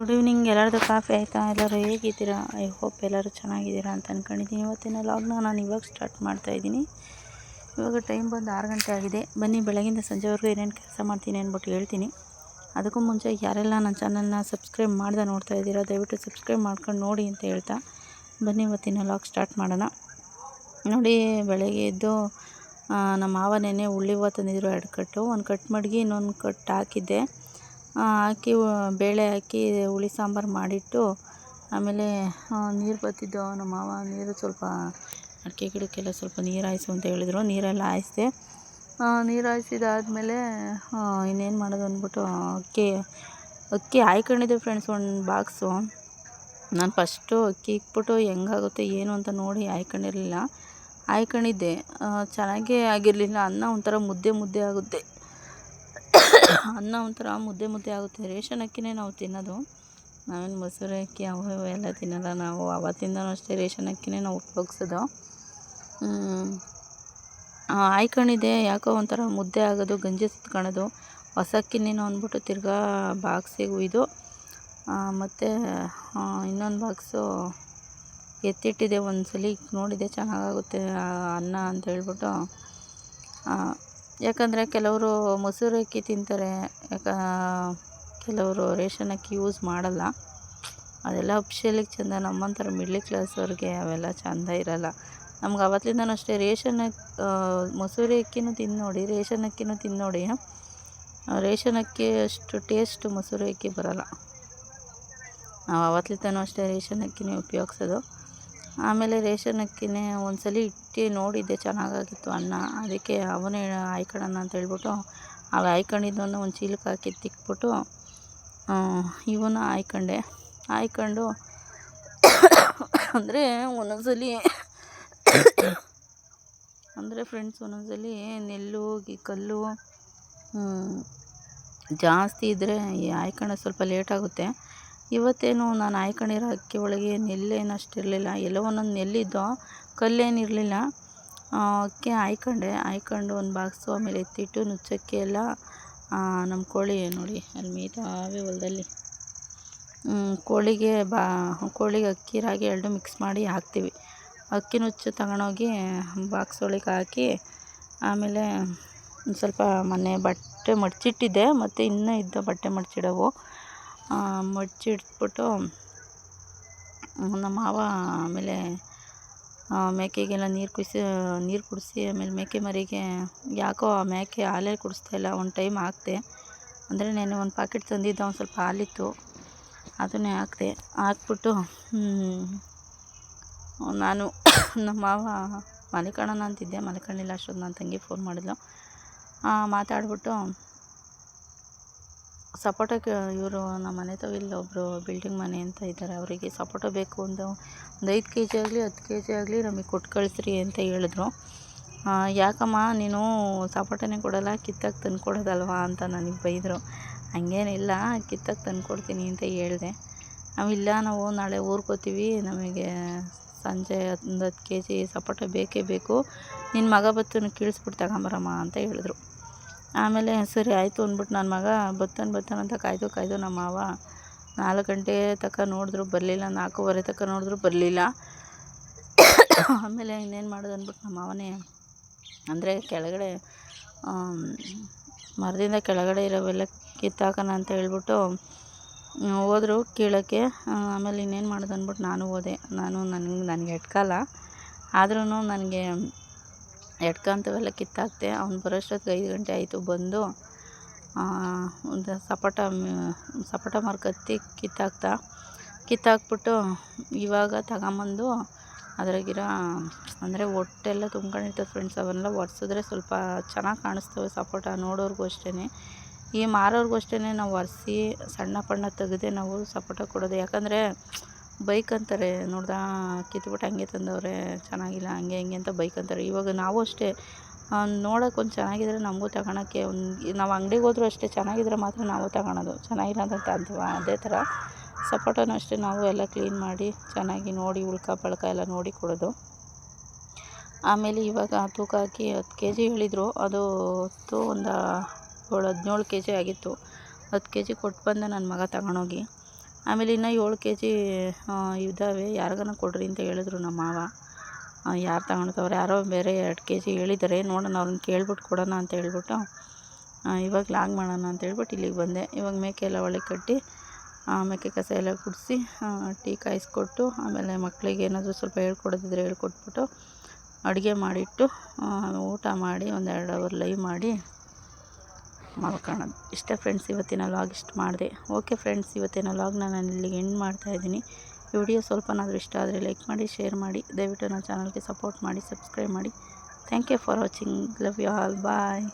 Good evening ಎಲ್ಲರದು coffee ಆಯಿತಾ? ಎಲ್ಲರೂ ಹೇಗಿದ್ದೀರಾ? ಐ ಹೋಪ್ ಎಲ್ಲರೂ ಚೆನ್ನಾಗಿದ್ದೀರಾ ಅಂತ ಅಂದ್ಕೊಂಡಿದ್ದೀನಿ ಇವತ್ತಿನ ಲಾಗ್ನ ನಾನು ಇವಾಗ ಸ್ಟಾರ್ಟ್ ಮಾಡ್ತಾ ಇದ್ದೀನಿ. ಇವಾಗ ಟೈಮ್ ಬಂದು ಆರು ಗಂಟೆ ಆಗಿದೆ. ಬನ್ನಿ, ಬೆಳಗಿಂದ ಸಂಜೆವರೆಗೂ ಏನೇನು ಕೆಲಸ ಮಾಡ್ತೀನಿ ಅಂದ್ಬಿಟ್ಟು ಹೇಳ್ತೀನಿ. ಅದಕ್ಕೂ ಮುಂಚೆ ಯಾರೆಲ್ಲ ನನ್ನ ಚಾನಲ್ನ ಸಬ್ಸ್ಕ್ರೈಬ್ ಮಾಡ್ದೆ ನೋಡ್ತಾ ಇದ್ದೀರಾ, ದಯವಿಟ್ಟು ಸಬ್ಸ್ಕ್ರೈಬ್ ಮಾಡ್ಕೊಂಡು ನೋಡಿ ಅಂತ ಹೇಳ್ತಾ. ಬನ್ನಿ, ಇವತ್ತಿನ ಲಾಗ್ ಸ್ಟಾರ್ಟ್ ಮಾಡೋಣ. ನೋಡಿ, ಬೆಳಗ್ಗೆ ಎದ್ದು ನಮ್ಮ ಮಾವ ನೆನೆ ಉಳ್ಳಿವ ತಂದಿದ್ರು ಎರಡು ಕಟ್ಟು. ಒಂದು ಕಟ್ ಮಡಗಿ, ಇನ್ನೊಂದು ಕಟ್ ಹಾಕಿದ್ದೆ. ಹಾಕಿ ಬೇಳೆ ಹಾಕಿ ಹುಳಿ ಸಾಂಬಾರು ಮಾಡಿಟ್ಟು ಆಮೇಲೆ ನೀರು ಬತ್ತಿದ್ದು ನಮ್ಮ ಮಾವ. ನೀರು ಸ್ವಲ್ಪ ಅಡಿಕೆ ಗಿಡಕ್ಕೆಲ್ಲ ಸ್ವಲ್ಪ ನೀರು ಹಾಯಿಸು ಅಂತ ಹೇಳಿದರು. ನೀರೆಲ್ಲ ಹಾಯಿಸಿದೆ. ನೀರು ಹಾಯಿಸಿದಾದ್ಮೇಲೆ ಇನ್ನೇನು ಮಾಡೋದು ಅಂದ್ಬಿಟ್ಟು ಅಕ್ಕಿ ಅಕ್ಕಿ ಹಾಯ್ಕೊಂಡಿದ್ದೆ ಫ್ರೆಂಡ್ಸ್ ಒಂದು ಬಾಕ್ಸು ನಾನು ಫಸ್ಟು ಅಕ್ಕಿ ಇಕ್ಬಿಟ್ಟು ಹೆಂಗಾಗುತ್ತೆ, ಏನು ಅಂತ ನೋಡಿ ಹಾಯ್ಕೊಂಡಿರಲಿಲ್ಲ. ಹಾಯ್ಕೊಂಡಿದ್ದೆ. ಚೆನ್ನಾಗೇ ಆಗಿರಲಿಲ್ಲ. ಅನ್ನ ಒಂಥರ ಮುದ್ದೆ ಮುದ್ದೆ ಆಗುತ್ತೆ. ಅನ್ನ ಒಂಥರ ಮುದ್ದೆ ಮುದ್ದೆ ಆಗುತ್ತೆ. ರೇಷನ್ ಅಕ್ಕಿನೇ ನಾವು ತಿನ್ನೋದು. ನಾವೇನು ಮೊಸರು ಅಕ್ಕಿ ಅವು ಇವು ಎಲ್ಲ ತಿನ್ನಲ್ಲ ನಾವು. ಅವತ್ತಿಂದನೂ ಅಷ್ಟೇ ರೇಷನ್ ಅಕ್ಕಿನೇ ನಾವು ಉಪಯೋಗ್ಸೋದು. ಆಯ್ಕೊಂಡಿದೆ ಯಾಕೋ ಒಂಥರ ಮುದ್ದೆ ಆಗೋದು, ಗಂಜಿ ಸುತ್ಕೊಳೋದು ಹೊಸ ಅಕ್ಕಿನೇನೋ ಅಂದ್ಬಿಟ್ಟು ತಿರ್ಗಾ ಬಾಕ್ಸಿಗೆ ಒಯ್ದು ಮತ್ತು ಇನ್ನೊಂದು ಬಾಕ್ಸು ಎತ್ತಿಟ್ಟಿದೆ ಒಂದು ಸಲ ನೋಡಿದೆ ಚೆನ್ನಾಗಾಗುತ್ತೆ ಅನ್ನ ಅಂತ ಹೇಳ್ಬಿಟ್ಟು ಯಾಕಂದರೆ ಕೆಲವರು ಮೊಸರು ಅಕ್ಕಿ ತಿಂತಾರೆ, ಯಾಕ, ಕೆಲವರು ರೇಷನ್ ಅಕ್ಕಿ ಯೂಸ್ ಮಾಡಲ್ಲ. ಅದೆಲ್ಲ ಅಪ್ಶಲಿಗೆ ಚೆಂದ ನಮ್ಮಂಥರ ಮಿಡ್ಲ್ ಕ್ಲಾಸವ್ರಿಗೆ ಅವೆಲ್ಲ ಚೆಂದ ಇರಲ್ಲ. ನಮ್ಗೆ ಅವತ್ತಿಂದನೂ ಅಷ್ಟೇ ರೇಷನ್ ಮೊಸರು ಅಕ್ಕಿನೂ ತಿಂದು ನೋಡಿ, ರೇಷನ್ ಅಕ್ಕಿನೂ ತಿಂದು ನೋಡಿ ರೇಷನ್ ಅಕ್ಕಿ ಅಷ್ಟು ಟೇಸ್ಟ್ ಮೊಸರು ಅಕ್ಕಿ ಬರಲ್ಲ. ನಾವು ಅವತ್ತಿಂದನೂ ಅಷ್ಟೇ ರೇಷನ್ ಅಕ್ಕಿನೇ ಉಪಯೋಗ್ಸೋದು. ಆಮೇಲೆ ರೇಷನ್ ಅಕ್ಕಿನೇ ಒಂದ್ಸಲ ಇಟ್ಟು, ನೋಡಿದ್ದೆ ಚೆನ್ನಾಗಾಗಿತ್ತು ಅನ್ನ. ಅದಕ್ಕೆ ಅವನೇ ಹಾಯ್ಕೊಳ್ಳೋಣ ಅಂತ ಹೇಳ್ಬಿಟ್ಟು ಅವು ಹಾಯ್ಕೊಂಡಿದ್ದನ್ನು ಒಂದು ಚೀಲಕ್ಕೆ ಹಾಕಿ ತಿಕ್ಬಿಟ್ಟು ಇವನ್ನ ಆಯ್ಕೊಂಡೆ. ಆಯ್ಕೊಂಡು ಅಂದರೆ ಒಂದೊಂದ್ಸಲಿ, ಅಂದರೆ ಫ್ರೆಂಡ್ಸ್ ಒಂದೊಂದ್ಸಲಿ ನೆಲ್ಲು ಕಲ್ಲು ಜಾಸ್ತಿ ಇದ್ದರೆ ಹಾಯ್ಕೊಳ್ಳೋದು ಸ್ವಲ್ಪ ಲೇಟ್ ಆಗುತ್ತೆ. ಇವತ್ತೇನು ನಾನು ಆಯ್ಕೊಂಡಿರೋ ಅಕ್ಕಿ ಒಳಗೆ ನೆಲ್ಲೇನು ಅಷ್ಟಿರಲಿಲ್ಲ, ಎಲ್ಲೋ ಒಂದೊಂದು ನೆಲ್ಲಿದ್ದು ಕಲ್ಲೇನಿರಲಿಲ್ಲ ಅಕ್ಕಿ ಆಯ್ಕೊಂಡೆ. ಆಯ್ಕೊಂಡು ಒಂದು ಬಾಕ್ಸು ಆಮೇಲೆ ಎತ್ತಿಟ್ಟು ನುಚ್ಚಕ್ಕಿ ಎಲ್ಲ ನಮ್ಮ ಕೋಳಿ ನೋಡಿ, ಅಲ್ಲಿ ಮೇಯ್ತಾವೆ ಹೊಲದಲ್ಲಿ. ಕೋಳಿಗೆ ಬಾ, ಕೋಳಿಗೆ ಅಕ್ಕಿ, ರಾಗಿ ಎರಡು ಮಿಕ್ಸ್ ಮಾಡಿ ಹಾಕ್ತೀವಿ. ಅಕ್ಕಿ ನುಚ್ಚು ತಗೊಂಡೋಗಿ ಬಾಕ್ಸ್ ಒಳಗೆ ಹಾಕಿ, ಆಮೇಲೆ ಸ್ವಲ್ಪ ಮೊನ್ನೆ ಬಟ್ಟೆ ಮಡಚಿಟ್ಟಿದ್ದೆ, ಮತ್ತು ಇನ್ನೂ ಇದ್ದ ಬಟ್ಟೆ ಮಡಚಿಡೋವು. ಮಡಚಿಟ್ಬಿಟ್ಟು ನಮ್ಮ ಮಾವ ಆಮೇಲೆ ಮೇಕೆಗೆಲ್ಲ ನೀರು ಕುಡಿಸಿ ನೀರು ಕುಡಿಸಿ ಆಮೇಲೆ ಮೇಕೆ ಮರಿಗೆ, ಯಾಕೋ ಆ ಮೇಕೆ ಹಾಲೇ ಕುಡಿಸ್ತಾ ಇಲ್ಲ, ಒಂದು ಟೈಮ್ ಹಾಕ್ದೆ. ಅಂದರೆ ನೇನೆ ಒಂದು ಪಾಕೆಟ್ ತಂದಿದ್ದ, ಒಂದು ಸ್ವಲ್ಪ ಹಾಲಿತ್ತು. ಅದನ್ನೇ ಹಾಕ್ದೆ. ಹಾಕ್ಬಿಟ್ಟು ನಾನು ನಮ್ಮ ಮಾವ ಮಲ್ಕೊಳ್ಳೋಣ ಅಂತಿದ್ದೆ ಮಲ್ಕೊಳ್ಳಿಲ್ಲ ಅಷ್ಟೊಂದು ನನ್ನ ತಂಗಿ ಫೋನ್ ಮಾಡಿದ್ಲು. ಮಾತಾಡ್ಬಿಟ್ಟು ಸಪೋಟಕ್ಕೆ ಇವರು ನಮ್ಮ ಮನೆ ತವಿಲ್ಲ ಒಬ್ಬರು ಬಿಲ್ಡಿಂಗ್ ಮನೆ ಅಂತ ಇದ್ದಾರೆ. ಅವರಿಗೆ ಸಪೋಟ ಬೇಕು ಒಂದು ಒಂದು ಐದು ಕೆ ಜಿ ಆಗಲಿ, ಹತ್ತು ಕೆ ಜಿ ಆಗಲಿ ನಮಗೆ ಕೊಟ್ಟು ಕಳಿಸ್ರಿ ಅಂತ ಹೇಳಿದ್ರು. ಯಾಕಮ್ಮ, ನೀನು ಸಪೋಟನೇ ಕೊಡೋಲ್ಲ, ಕಿತ್ತಾಗಿ ತಂದು ಕೊಡೋದಲ್ವಾ ಅಂತ ನನಗೆ ಬೈದರು. ಹಂಗೇನಿಲ್ಲ, ಕಿತ್ತಾಗಿ ತಂದು ಕೊಡ್ತೀನಿ ಅಂತ ಹೇಳಿದೆ. ಇಲ್ಲ, ನಾವು ನಾಳೆ ಊರ್ಕೋತೀವಿ ನಮಗೆ ಸಂಜೆ ಒಂದು ಹತ್ತು ಕೆ ಜಿ ಸಪೋಟ ಬೇಕೇ ಬೇಕು. ನಿನ್ನ ಮಗ ಬತ್ತನು ಕೀಳಿಸ್ಬಿಟ್ಟು ತಗೊಂಬರಮ್ಮ ಅಂತ ಹೇಳಿದ್ರು. ಆಮೇಲೆ ಸರಿ ಆಯಿತು ಅಂದ್ಬಿಟ್ಟು ನನ್ನ ಮಗ ಬತ್ತಾನೆ ಬತ್ತಾನೆ ಅಂತ ಕಾಯ್ದು ಕಾಯ್ದು ನಮ್ಮ ಮಾವ ನಾಲ್ಕು ಗಂಟೆ ತನಕ ನೋಡಿದ್ರು ಬರಲಿಲ್ಲ, ನಾಲ್ಕೂವರೆ ತನಕ ನೋಡಿದ್ರು ಬರಲಿಲ್ಲ. ಆಮೇಲೆ ಇನ್ನೇನು ಮಾಡೋದು ಅಂದ್ಬಿಟ್ಟು ನಮ್ಮ ಮಾವನೇ, ಅಂದರೆ ಕೆಳಗಡೆ ಮರದಿಂದ ಕೆಳಗಡೆ ಇರೋವೆಲ್ಲ ಕಿತ್ತಾಕೋಣ ಅಂತ ಹೇಳ್ಬಿಟ್ಟು ಹೋದರು ಕೀಳೋಕ್ಕೆ. ಆಮೇಲೆ ಇನ್ನೇನು ಮಾಡೋದು ಅಂದ್ಬಿಟ್ಟು ನಾನು ಹೋದೆ. ನಾನು ನನಗೆ ನನಗೆ ಎಟ್ಕಲ್ಲ ಆದ್ರೂ ನನಗೆ ಎಟ್ಕಂತವೆಲ್ಲ ಕಿತ್ತಾಕ್ತೆ. ಅವ್ನು ಬರೋಷ್ಟೊತ್ತಿಗೆ ಐದು ಗಂಟೆ ಆಯಿತು ಬಂದು ಒಂದು ಸಪೋಟ ಸಪೋಟ ಮರ ಕತ್ತಿ ಕಿತ್ತಾಕ್ತ, ಕಿತ್ತಾಕ್ಬಿಟ್ಟು ಇವಾಗ ತಗೊಂಬಂದು ಅದ್ರಾಗಿರೋ, ಅಂದರೆ ಹೊಟ್ಟೆಲ್ಲ ತುಂಬ್ಕೊಂಡಿರ್ತದೆ ಫ್ರೆಂಡ್ಸ್ ಅವನ್ನೆಲ್ಲ ಒರೆಸಿದ್ರೆ ಸ್ವಲ್ಪ ಚೆನ್ನಾಗಿ ಕಾಣಿಸ್ತವೆ ಸಪೋಟ ನೋಡೋರ್ಗು ಅಷ್ಟೇ ಈ ಮಾರೋರ್ಗೂ ಅಷ್ಟೇ ನಾವು ಒರೆಸಿ ಸಣ್ಣ ಪಣ್ಣ ತೆಗೆದೇ ನಾವು ಸಪೋಟ ಕೊಡೋದು. ಯಾಕಂದರೆ ಬೈಕ್ ಅಂತಾರೆ. ನೋಡ್ದಾ, ಕಿತ್ಬಿಟ್ಟು ಹಂಗೆ ತಂದವ್ರೆ, ಚೆನ್ನಾಗಿಲ್ಲ, ಹಂಗೆ, ಹಿಂಗೆ ಅಂತ ಬೈಕ್ ಅಂತಾರೆ. ಇವಾಗ ನಾವು ಅಷ್ಟೇ. ನೋಡೋಕೆ ಒಂದು ಚೆನ್ನಾಗಿದ್ರೆ ನಮಗೂ ತಗೊಳಕ್ಕೆ ಒಂದು, ನಾವು ಅಂಗಡಿಗೆ ಹೋದ್ರೂ ಅಷ್ಟೇ ಚೆನ್ನಾಗಿದ್ರೆ ಮಾತ್ರ ನಾವು ತಗೊಳೋದು. ಚೆನ್ನಾಗಿಲ್ಲ ಅಂತ ಅಂತೀವ? ಅದೇ ಥರ ಸಪೋಟನೂ ಅಷ್ಟೇ ನಾವು ಎಲ್ಲ ಕ್ಲೀನ್ ಮಾಡಿ, ಚೆನ್ನಾಗಿ ನೋಡಿ, ಉಳ್ಕ, ಪಳ್ಕ ಎಲ್ಲ ನೋಡಿ ಕೊಡೋದು. ಆಮೇಲೆ ಇವಾಗ ತೂಕ ಹಾಕಿ ಹತ್ತು ಕೆ ಜಿ ಹೇಳಿದರು. ಅದು ಹೊತ್ತು, ಒಂದು, ಏಳು ಹದಿನೇಳು ಕೆ ಜಿ ಆಗಿತ್ತು. ಹತ್ತು ಕೆ ಜಿ ಕೊಟ್ಟು ಬಂದೆ ನನ್ನ ಮಗ ತಗೊಂಡೋಗಿ. ಆಮೇಲೆ ಇನ್ನೂ ಏಳು ಕೆ ಜಿ ಇದ್ದಾವೆ. ಯಾರಿಗಾನ ಕೊಡಿರಿ ಅಂತ ಹೇಳಿದ್ರು ನಮ್ಮ ಮಾವ. ಯಾರು ತಗೊಳ್ತಾವ್ರೆ ಯಾರೋ ಬೇರೆ ಎರಡು ಕೆ ಜಿ ಹೇಳಿದ್ದಾರೆ ನೋಡೋಣ, ಅವ್ರನ್ನ ಕೇಳ್ಬಿಟ್ಟು ಕೊಡೋಣ ಅಂತ ಹೇಳ್ಬಿಟ್ಟು ಇವಾಗ ಲಾಗ್ ಮಾಡೋಣ ಅಂತ ಹೇಳ್ಬಿಟ್ಟು ಇಲ್ಲಿಗೆ ಬಂದೆ. ಇವಾಗ ಮೇಕೆ ಎಲ್ಲ ಒಳಗೆ ಕಟ್ಟಿ ಮೇಕೆ ಕಸ ಎಲ್ಲ ಗುಡಿಸಿ ಟೀ ಕಾಯಿಸ್ಕೊಟ್ಟು, ಆಮೇಲೆ ಮಕ್ಕಳಿಗೆ ಏನಾದರೂ ಸ್ವಲ್ಪ ಹೇಳ್ಕೊಡೋದಿದ್ರೆ ಹೇಳ್ಕೊಟ್ಬಿಟ್ಟು, ಅಡುಗೆ ಮಾಡಿಟ್ಟು ಊಟ ಮಾಡಿ ಒಂದೆರಡು ಅವರ್ ಲೈವ್ ಮಾಡಿ ಮಲ್ಕೊಳ್ಳೋದು ಇಷ್ಟೇ ಫ್ರೆಂಡ್ಸ್ ಇವತ್ತಿನ ವ್ಲಾಗ್ ಇಷ್ಟು ಮಾಡಿದೆ. ಓಕೆ ಫ್ರೆಂಡ್ಸ್ ಇವತ್ತಿನ ಲಾಗ್ನ ನಾನು ಇಲ್ಲಿಗೆ ಎಂಡ್ ಮಾಡ್ತಾಯಿದ್ದೀನಿ ಈ ವಿಡಿಯೋ ಸ್ವಲ್ಪನಾದರೂ ಇಷ್ಟ ಆದರೆ ಲೈಕ್ ಮಾಡಿ ಶೇರ್ ಮಾಡಿ. ದಯವಿಟ್ಟು ನನ್ನ ಚಾನಲ್ಗೆ ಸಪೋರ್ಟ್ ಮಾಡಿ ಸಬ್ಸ್ಕ್ರೈಬ್ ಮಾಡಿ. Thank you for watching love you all bye